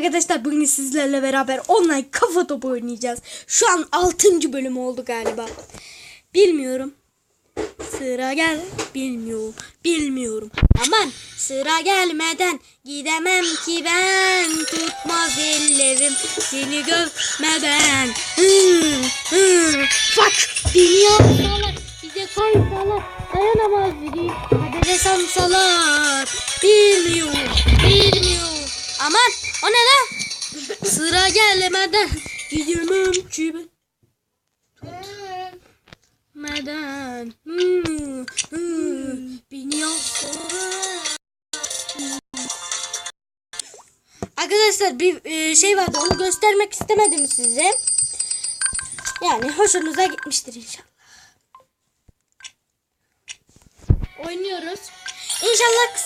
arkadaşlar bugün sizlerle beraber online kafa topu oynayacağız. Şu an 6. bölüm oldu galiba. Bilmiyorum. Sıra gel bilmiyorum bilmiyorum. Aman sıra gelmeden gidemem ki ben tutmaz ellerim seni görmeden. Hmm, hmm. Salak bize kaysalar dayanamaz biri kadere sansalar bilmiyorum bilmiyorum. Aman o ne lan? Sıra gelmeden ki ben. Meden. Hmm, hmm, Bilmiyorum. Arkadaşlar bir e, şey vardı onu göstermek istemedim size. Yani hoşunuza gitmiştir inşallah. Oynuyoruz. İnşallah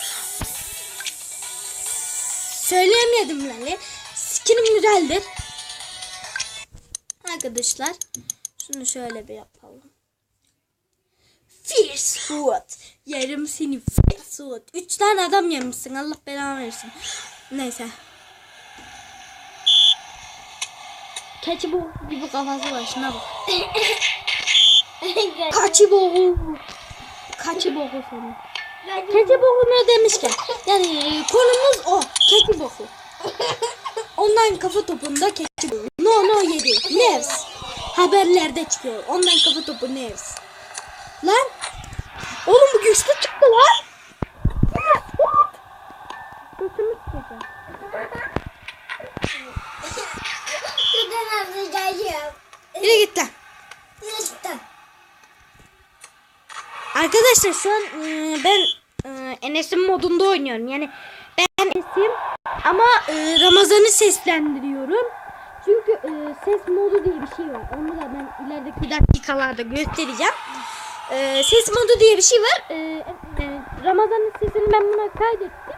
söyleyemedim Lali. Skinim güzeldir. Arkadaşlar şunu şöyle bir yapalım. Fierce food. Yerim seni fierce food. Üç tane adam yemişsin. Allah belanı versin. Neyse. Keçi boğu gibi kafası var. Şuna bak. Kaçı boğu. Kaçı boğu senin. Keçi boğu ne demişken. Yani konumuz o. Keçi boğu. Ondan kafa topunda keçi boğu. No no yedi. Nevs. Haberlerde çıkıyor. Ondan kafa topu Nevs. Lan. Oğlum bu güçlü çıktı lan. Götümü sıkacağım. Şuradan atlayacağım. Yürü git lan. Arkadaşlar şu an ben Enes'in modunda oynuyorum. Yani ama e, Ramazan'ı seslendiriyorum. Çünkü e, ses modu diye bir şey var. Onu da ben ilerideki dakikalarda göstereceğim. E, ses modu diye bir şey var. E, e, Ramazan'ın sesini ben buna kaydettim.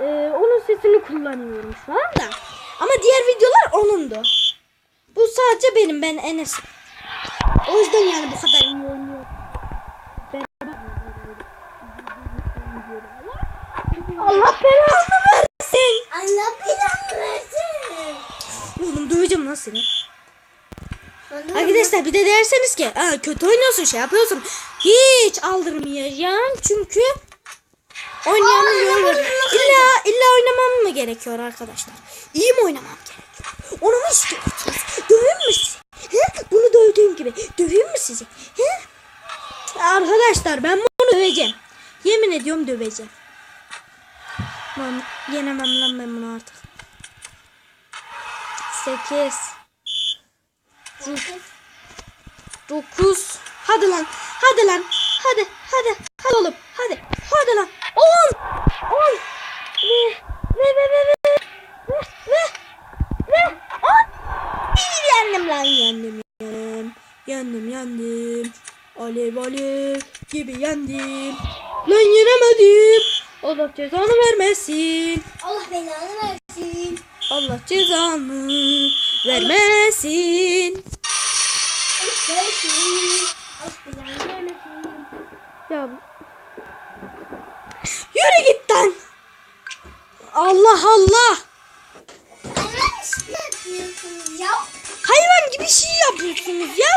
E, onun sesini kullanıyorum şu anda. Ama diğer videolar onundu. Bu sadece benim. Ben Enes'im. O yüzden yani bu kadar iyi oynuyorum. Allah belanı belanı versin. Oğlum döveceğim lan seni. Arkadaşlar bir de derseniz ki "Aa, kötü oynuyorsun şey yapıyorsun. Hiç aldırmayacağım çünkü oynayamıyorum. İlla, illa oynamam mı gerekiyor arkadaşlar? İyi mi oynamam gerekiyor? Onu mu istiyorsunuz? Döveyim mi sizi? He? Bunu dövdüğüm gibi. Döveyim mi sizi? He? Arkadaşlar ben bunu döveceğim. Yemin ediyorum döveceğim. Lan yenemem lan ben bunu artık. 8 9 Hadi lan. Hadi lan. Hadi. Hadi. Hadi oğlum. Hadi. Hadi lan. 10 10 Ve ve ve ve ve ve ve ve 10 Yendim lan yendim. Yendim. Yendim yendim. Alev alev gibi yendim. Lan yenemedim. Allah cezanı vermesin. Allah belanı versin. Allah cezanı vermesin. Allah versin. Allah belanı vermesin. Ya Yürü git lan. Allah Allah. Evet, ne yapıyorsunuz ya? Hayvan gibi şey yapıyorsunuz ya.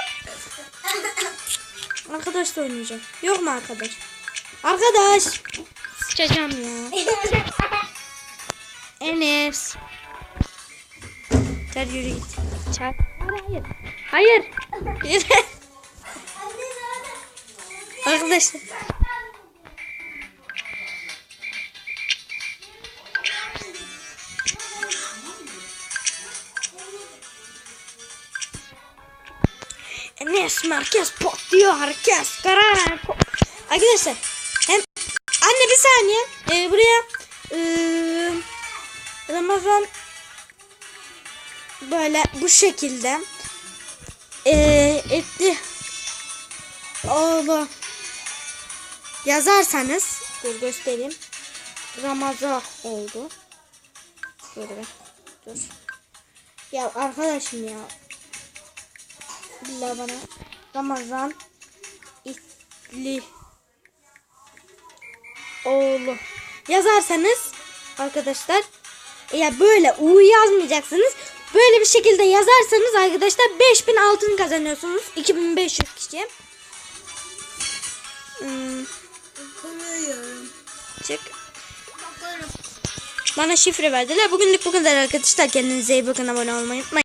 Arkadaş da oynayacağım. Yok mu arkadaş? Arkadaş. Sıçacağım ya. Enes. Gel yürü git. Çak. Hayır. Hayır. Yürü. Arkadaşlar. Enes merkez patlıyor herkes. Karar. Arkadaşlar Ramazan böyle bu şekilde. Ee, etti. Oğlu yazarsanız dur göstereyim. Ramazan oldu. Dur be. Dur. Ya arkadaşım ya. Billah bana Ramazan İsli. Oğlu yazarsanız arkadaşlar Ya böyle U yazmayacaksınız. Böyle bir şekilde yazarsanız arkadaşlar 5000 altın kazanıyorsunuz. 2500 kişi. Hmm, çık. Bana şifre verdiler. Bugünlük bu kadar arkadaşlar. Kendinize iyi bakın. Abone olmayı unutmayın.